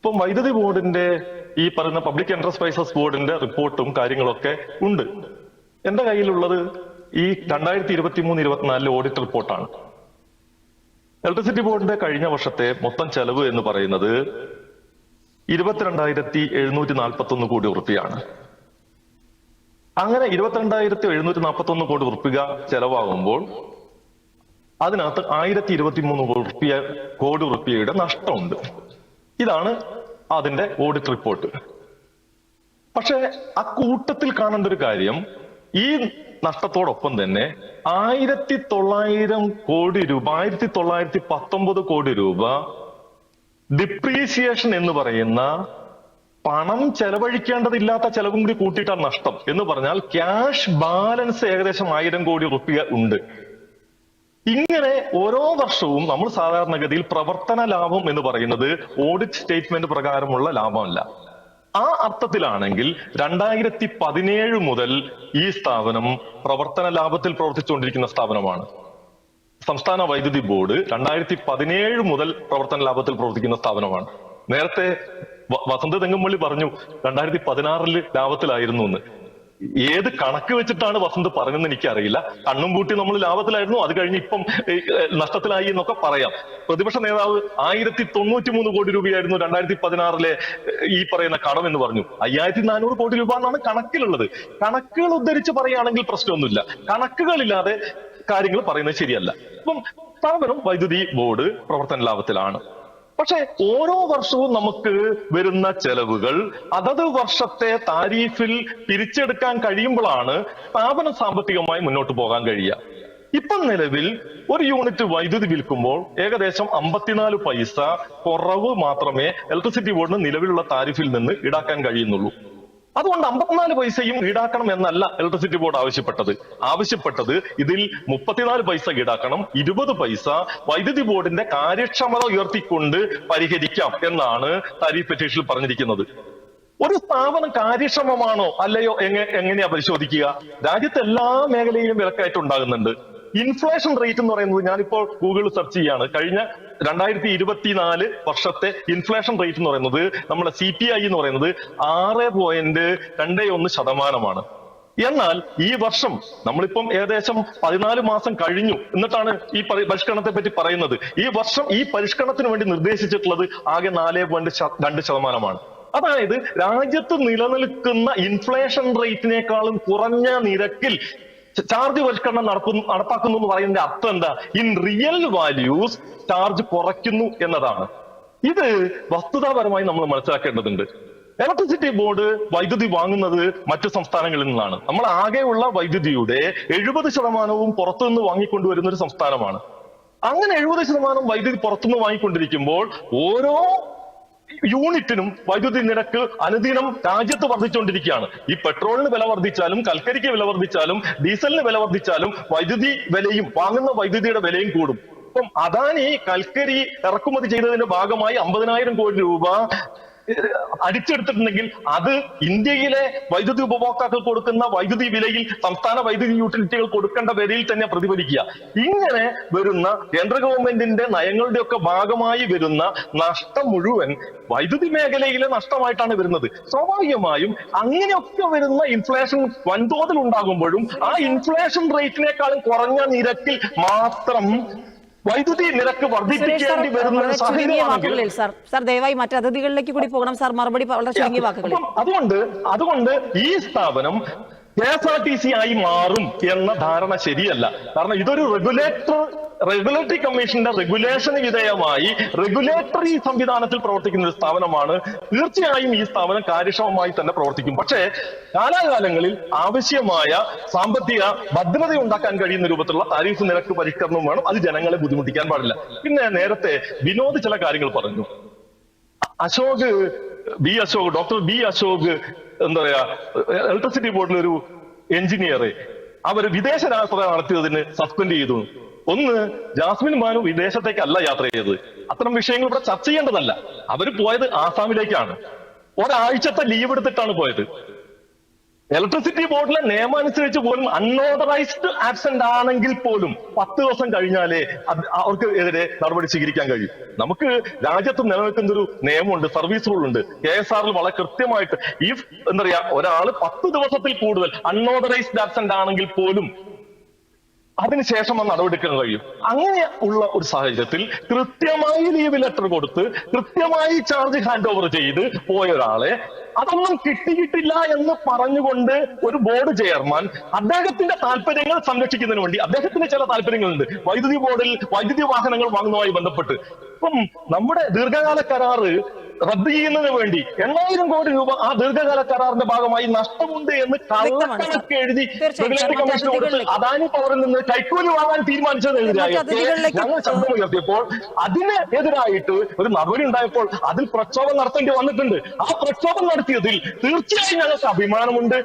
ഇപ്പം വൈദ്യുതി ബോർഡിന്റെ ഈ പറയുന്ന പബ്ലിക് എന്റർപ്രൈസസ് ബോർഡിന്റെ റിപ്പോർട്ടും കാര്യങ്ങളൊക്കെ ഉണ്ട്. എന്റെ കയ്യിലുള്ളത് ഈ രണ്ടായിരത്തി ഇരുപത്തി മൂന്ന് ഇരുപത്തിനാലിലെ ഓഡിറ്റ് റിപ്പോർട്ടാണ്. ഇലക്ട്രിസിറ്റി ബോർഡിന്റെ കഴിഞ്ഞ വർഷത്തെ മൊത്തം ചെലവ് എന്ന് പറയുന്നത് ഇരുപത്തിരണ്ടായിരത്തി എഴുന്നൂറ്റി നാൽപ്പത്തി ഒന്ന് കോടി ഉറുപ്പിയാണ്. അങ്ങനെ ഇരുപത്തിരണ്ടായിരത്തി എഴുന്നൂറ്റി നാൽപ്പത്തി ഒന്ന് കോടി ഉറുപ്പിക ചെലവാകുമ്പോൾ അതിനകത്ത് ആയിരത്തി ഇരുപത്തി മൂന്ന് ഉറുപ്പിയ കോടി ഉറുപ്പിയയുടെ നഷ്ടമുണ്ട്. ഇതാണ് അതിന്റെ ഓഡിറ്റ് റിപ്പോർട്ട് പക്ഷെ ആ കൂട്ടത്തിൽ കാണേണ്ട ഒരു കാര്യം ഈ നഷ്ടത്തോടൊപ്പം തന്നെ ആയിരത്തി തൊള്ളായിരം കോടി രൂപ ആയിരത്തി തൊള്ളായിരത്തി പത്തൊമ്പത് കോടി രൂപ ഡിപ്രീസിയേഷൻ എന്ന് പറയുന്ന പണം ചെലവഴിക്കേണ്ടതില്ലാത്ത ചെലവും കൂടി കൂട്ടിയിട്ടാണ് നഷ്ടം. എന്ന് പറഞ്ഞാൽ ക്യാഷ് ബാലൻസ് ഏകദേശം ആയിരം കോടി റുപ്യ ഉണ്ട്. ഇങ്ങനെ ഓരോ വർഷവും നമ്മൾ സാധാരണഗതിയിൽ പ്രവർത്തന ലാഭം എന്ന് പറയുന്നത് ഓഡിറ്റ് സ്റ്റേറ്റ്മെന്റ് പ്രകാരമുള്ള ലാഭമല്ല. ആ അർത്ഥത്തിലാണെങ്കിൽ രണ്ടായിരത്തി പതിനേഴ് മുതൽ ഈ സ്ഥാപനം പ്രവർത്തന ലാഭത്തിൽ പ്രവർത്തിച്ചുകൊണ്ടിരിക്കുന്ന സ്ഥാപനമാണ്. സംസ്ഥാന വൈദ്യുതി ബോർഡ് രണ്ടായിരത്തി പതിനേഴ് മുതൽ പ്രവർത്തന ലാഭത്തിൽ പ്രവർത്തിക്കുന്ന സ്ഥാപനമാണ്. നേരത്തെ വസന്ത തെങ്ങുംപള്ളി പറഞ്ഞു രണ്ടായിരത്തി പതിനാറിൽ ലാഭത്തിലായിരുന്നു എന്ന്. ഏത് കണക്ക് വെച്ചിട്ടാണ് വസന്ത് പറഞ്ഞതെന്ന് എനിക്കറിയില്ല. കണ്ണും പൂട്ടി നമ്മൾ ലാഭത്തിലായിരുന്നു. അത് കഴിഞ്ഞ് ഇപ്പം നഷ്ടത്തിലായി എന്നൊക്കെ പറയാം. പ്രതിപക്ഷ നേതാവ് ആയിരത്തി തൊണ്ണൂറ്റി മൂന്ന് കോടി രൂപയായിരുന്നു രണ്ടായിരത്തി പതിനാറിലെ ഈ പറയുന്ന കടം എന്ന് പറഞ്ഞു. അയ്യായിരത്തി നാനൂറ് കോടി രൂപ എന്നാണ് കണക്കിലുള്ളത്. കണക്കുകൾ ഉദ്ധരിച്ച് പറയുകയാണെങ്കിൽ പ്രശ്നമൊന്നുമില്ല. കണക്കുകളില്ലാതെ കാര്യങ്ങൾ പറയുന്നത് ശരിയല്ല. അപ്പം സ്ഥാപനം വൈദ്യുതി ബോർഡ് പ്രവർത്തന ലാഭത്തിലാണ്. പക്ഷെ ഓരോ വർഷവും നമുക്ക് വരുന്ന ചെലവുകൾ അതത് വർഷത്തെ താരീഫിൽ പിരിച്ചെടുക്കാൻ കഴിയുമ്പോഴാണ് സ്ഥാപനം സാമ്പത്തികമായി മുന്നോട്ട് പോകാൻ കഴിയുക. ഇപ്പം നിലവിൽ ഒരു യൂണിറ്റ് വൈദ്യുതി വിൽക്കുമ്പോൾ ഏകദേശം അമ്പത്തിനാല് പൈസ കുറവ് മാത്രമേ ഇലക്ട്രിസിറ്റി ബോർഡിന് നിലവിലുള്ള താരിഫിൽ നിന്ന് ഈടാക്കാൻ കഴിയുന്നുള്ളൂ. അതുകൊണ്ട് അമ്പത്തിനാല് പൈസയും ഈടാക്കണം എന്നല്ല ഇലക്ട്രിസിറ്റി ബോർഡ് ആവശ്യപ്പെട്ടത്. ആവശ്യപ്പെട്ടത് ഇതിൽ മുപ്പത്തിനാല് പൈസ ഈടാക്കണം ഇരുപത് പൈസ വൈദ്യുതി ബോർഡിന്റെ കാര്യക്ഷമത ഉയർത്തിക്കൊണ്ട് പരിഹരിക്കാം എന്നാണ് താരീഫ് പെറ്റീഷനിൽ പറഞ്ഞിരിക്കുന്നത്. ഒരു സ്ഥാപനം കാര്യക്ഷമമാണോ അല്ലയോ എങ്ങ എങ്ങനെയാ പരിശോധിക്കുക? രാജ്യത്തെ എല്ലാ മേഖലയിലും വിലക്കയറ്റം ഉണ്ടാകുന്നുണ്ട്. ഇൻഫ്ലേഷൻ റേറ്റ് എന്ന് പറയുന്നത് ഞാനിപ്പോൾ ഗൂഗിളിൽ സെർച്ച് ചെയ്യാണ്. കഴിഞ്ഞ രണ്ടായിരത്തി ഇരുപത്തിനാല് വർഷത്തെ ഇൻഫ്ലേഷൻ റേറ്റ് എന്ന് പറയുന്നത് നമ്മുടെ സി പി ഐ എന്ന് പറയുന്നത് ആറ് പോയിന്റ് രണ്ട് ഒന്ന് ശതമാനമാണ്. എന്നാൽ ഈ വർഷം നമ്മളിപ്പം ഏകദേശം പതിനാല് മാസം കഴിഞ്ഞു എന്നിട്ടാണ് ഈ പരി- പരിഷ്കരണത്തെ പറ്റി പറയുന്നത്. ഈ വർഷം ഈ പരിഷ്കരണത്തിന് വേണ്ടി നിർദ്ദേശിച്ചിട്ടുള്ളത് ആകെ നാല് പോയിന്റ് രണ്ട് ശതമാനമാണ്. അതായത് രാജ്യത്ത് നിലനിൽക്കുന്ന ഇൻഫ്ലേഷൻ റേറ്റിനേക്കാളും കുറഞ്ഞ നിരക്കിൽ ചാർജ് പരിഷ്കരണം നടക്കുന്നു നടപ്പാക്കുന്നു എന്ന് പറയുന്നതിന്റെ അർത്ഥം എന്താ? ഇൻ റിയൽ വാല്യൂസ് ചാർജ് കുറയ്ക്കുന്നു എന്നതാണ്. ഇത് വസ്തുതാപരമായി നമ്മൾ മനസ്സിലാക്കേണ്ടതുണ്ട്. ഇലക്ട്രിസിറ്റി ബോർഡ് വൈദ്യുതി വാങ്ങുന്നത് മറ്റു സംസ്ഥാനങ്ങളിൽ നിന്നാണ്. നമ്മൾ ആകെയുള്ള വൈദ്യുതിയുടെ എഴുപത് ശതമാനവും പുറത്തുനിന്ന് വാങ്ങിക്കൊണ്ടുവരുന്ന ഒരു സംസ്ഥാനമാണ്. അങ്ങനെ എഴുപത് ശതമാനം വൈദ്യുതി പുറത്തുനിന്ന് വാങ്ങിക്കൊണ്ടിരിക്കുമ്പോൾ ഓരോ യൂണിറ്റിനും വൈദ്യുതി നിരക്ക് അനുദിനം രാജ്യത്ത് വർദ്ധിച്ചുകൊണ്ടിരിക്കുകയാണ്. ഈ പെട്രോളിന് വില വർദ്ധിച്ചാലും കൽക്കരിക്ക് വില വർദ്ധിച്ചാലും ഡീസലിന് വില വർദ്ധിച്ചാലും വൈദ്യുതി വിലയും വാങ്ങുന്ന വൈദ്യുതിയുടെ വിലയും കൂടും. അപ്പം അദാനി കൽക്കരി ഇറക്കുമതി ചെയ്തതിന്റെ ഭാഗമായി അമ്പതിനായിരം കോടി രൂപ അടിച്ചെടുത്തിട്ടുണ്ടെങ്കിൽ അത് ഇന്ത്യയിലെ വൈദ്യുതി ഉപഭോക്താക്കൾ കൊടുക്കുന്ന വൈദ്യുതി വിലയിൽ സംസ്ഥാന വൈദ്യുതി യൂട്ടിലിറ്റികൾ കൊടുക്കേണ്ട വിലയിൽ തന്നെ പ്രതിഫലിക്കുക. ഇങ്ങനെ വരുന്ന കേന്ദ്ര ഗവൺമെന്റിന്റെ നയങ്ങളുടെ ഒക്കെ ഭാഗമായി വരുന്ന നഷ്ടം മുഴുവൻ വൈദ്യുതി മേഖലയിലെ നഷ്ടമായിട്ടാണ് വരുന്നത്. സ്വാഭാവികമായും അങ്ങനെയൊക്കെ വരുന്ന ഇൻഫ്ലേഷൻ വൻതോതിൽ ഉണ്ടാകുമ്പോഴും ആ ഇൻഫ്ലേഷൻ റേറ്റിനേക്കാളും കുറഞ്ഞ നിരക്കിൽ മാത്രം വൈദ്യുതി നിരക്ക് വർദ്ധിപ്പിക്കേണ്ടി വരുന്ന സാഹചര്യമാണെങ്കിൽ സാർ ദയവായി മറ്റു അതിഥികളിലേക്ക് കൂടി പോകണം. സാർ മറുപടി വളരെ ചുരുങ്ങിയ അതുകൊണ്ട് അതുകൊണ്ട് ഈ സ്ഥാപനം K S R T C ആയി മാറും എന്ന ധാരണ ശരിയല്ല. കാരണം ഇതൊരു റെഗുലേറ്റർ റെഗുലേറ്ററി കമ്മീഷന്റെ റെഗുലേഷന് വിധേയമായി റെഗുലേറ്ററി സംവിധാനത്തിൽ പ്രവർത്തിക്കുന്ന ഒരു സ്ഥാപനമാണ്. തീർച്ചയായും ഈ സ്ഥാപനം കാര്യക്ഷമമായി തന്നെ പ്രവർത്തിക്കും. പക്ഷേ കാലാകാലങ്ങളിൽ ആവശ്യമായ സാമ്പത്തിക ഭദ്രത ഉണ്ടാക്കാൻ കഴിയുന്ന രൂപത്തിലുള്ള താരീഫ് നിരക്ക് പരിഷ്കരണവും വേണം. അത് ജനങ്ങളെ ബുദ്ധിമുട്ടിക്കാൻ പാടില്ല. പിന്നെ നേരത്തെ വിനോദ് ചില കാര്യങ്ങൾ പറഞ്ഞു. Ashok B Ashok doctor B Ashok എന്താ പറയാ ഇലക്ട്രിസിറ്റി ബോർഡിലെ ഒരു എഞ്ചിനീയർ അവർ വിദേശ യാത്ര നടത്തിയതിന് സസ്പെൻഡ് ചെയ്തു. ഒന്ന് ജാസ്മിൻ ബാനു വിദേശത്തേക്കല്ല യാത്ര ചെയ്തത്. അത്തരം വിഷയങ്ങൾ ഇവിടെ ചർച്ച ചെയ്യേണ്ടതല്ല. അവർ പോയത് ആസാമിലേക്കാണ്. ഒരാഴ്ചത്തെ ലീവ് എടുത്തിട്ടാണ് പോയത്. ഇലക്ട്രിസിറ്റി ബോർഡിലെ നിയമം അനുസരിച്ച് പോലും അൺഓതറൈസ്ഡ് ആബ്സെന്റ് ആണെങ്കിൽ പോലും പത്ത് ദിവസം കഴിഞ്ഞാലേ അവർക്ക് എതിരെ നടപടി സ്വീകരിക്കാൻ കഴിയും. നമുക്ക് രാജ്യത്ത് നിലനിൽക്കുന്ന ഒരു നിയമമുണ്ട് സർവീസ് റൂൾ ഉണ്ട്. കെ എസ് ആറിൽ വളരെ കൃത്യമായിട്ട് ഈ എന്താ പറയാ ഒരാൾ പത്ത് ദിവസത്തിൽ കൂടുതൽ അൺഓതറൈസ്ഡ് ആബ്സെന്റ് ആണെങ്കിൽ പോലും അതിനുശേഷം ആ നടപടിക്കാൻ കഴിയും. അങ്ങനെ ഉള്ള ഒരു സാഹചര്യത്തിൽ കൃത്യമായി ലീവ് ലെറ്റർ കൊടുത്ത് കൃത്യമായി ചാർജ് ഹാൻഡ് ഓവർ ചെയ്ത് പോയ ഒരാളെ അതൊന്നും കിട്ടിയിട്ടില്ല എന്ന് പറഞ്ഞുകൊണ്ട് ഒരു ബോർഡ് ചെയർമാൻ അദ്ദേഹത്തിന്റെ താല്പര്യങ്ങൾ സംരക്ഷിക്കുന്നതിന് വേണ്ടി അദ്ദേഹത്തിന് ചില താല്പര്യങ്ങളുണ്ട്. വൈദ്യുതി ബോർഡിൽ വൈദ്യുതി വാഹനങ്ങൾ വാങ്ങുന്നതുമായി ബന്ധപ്പെട്ട്. ഇപ്പം നമ്മുടെ ദീർഘകാല കരാറ് റദ്ദ് ചെയ്യുന്നതിന് വേണ്ടി എണ്ണായിരം കോടി രൂപ ആ ദീർഘകാല കരാറിന്റെ ഭാഗമായി നഷ്ടമുണ്ട് എന്ന് കള്ളക്കണക്ക് എഴുതി റെഗുലേറ്ററി കമ്മീഷൻ കൊടുത്ത്. അദാനി പവറിൽ നിന്ന് കൈക്കൂലി വാങ്ങാൻ തീരുമാനിച്ചതിനെതിരായി. മറ്റ് അതിഥികളിലേക്ക് ഞങ്ങൾ ശബ്ദമുയർത്തിയപ്പോൾ അതിന് എതിരായിട്ട് ഒരു നടപടി ഉണ്ടായപ്പോൾ അതിൽ പ്രക്ഷോഭം നടത്തേണ്ടി വന്നിട്ടുണ്ട്. ആ പ്രക്ഷോഭം നടത്തിയതിൽ തീർച്ചയായും ഞങ്ങൾക്ക് അഭിമാനമുണ്ട്.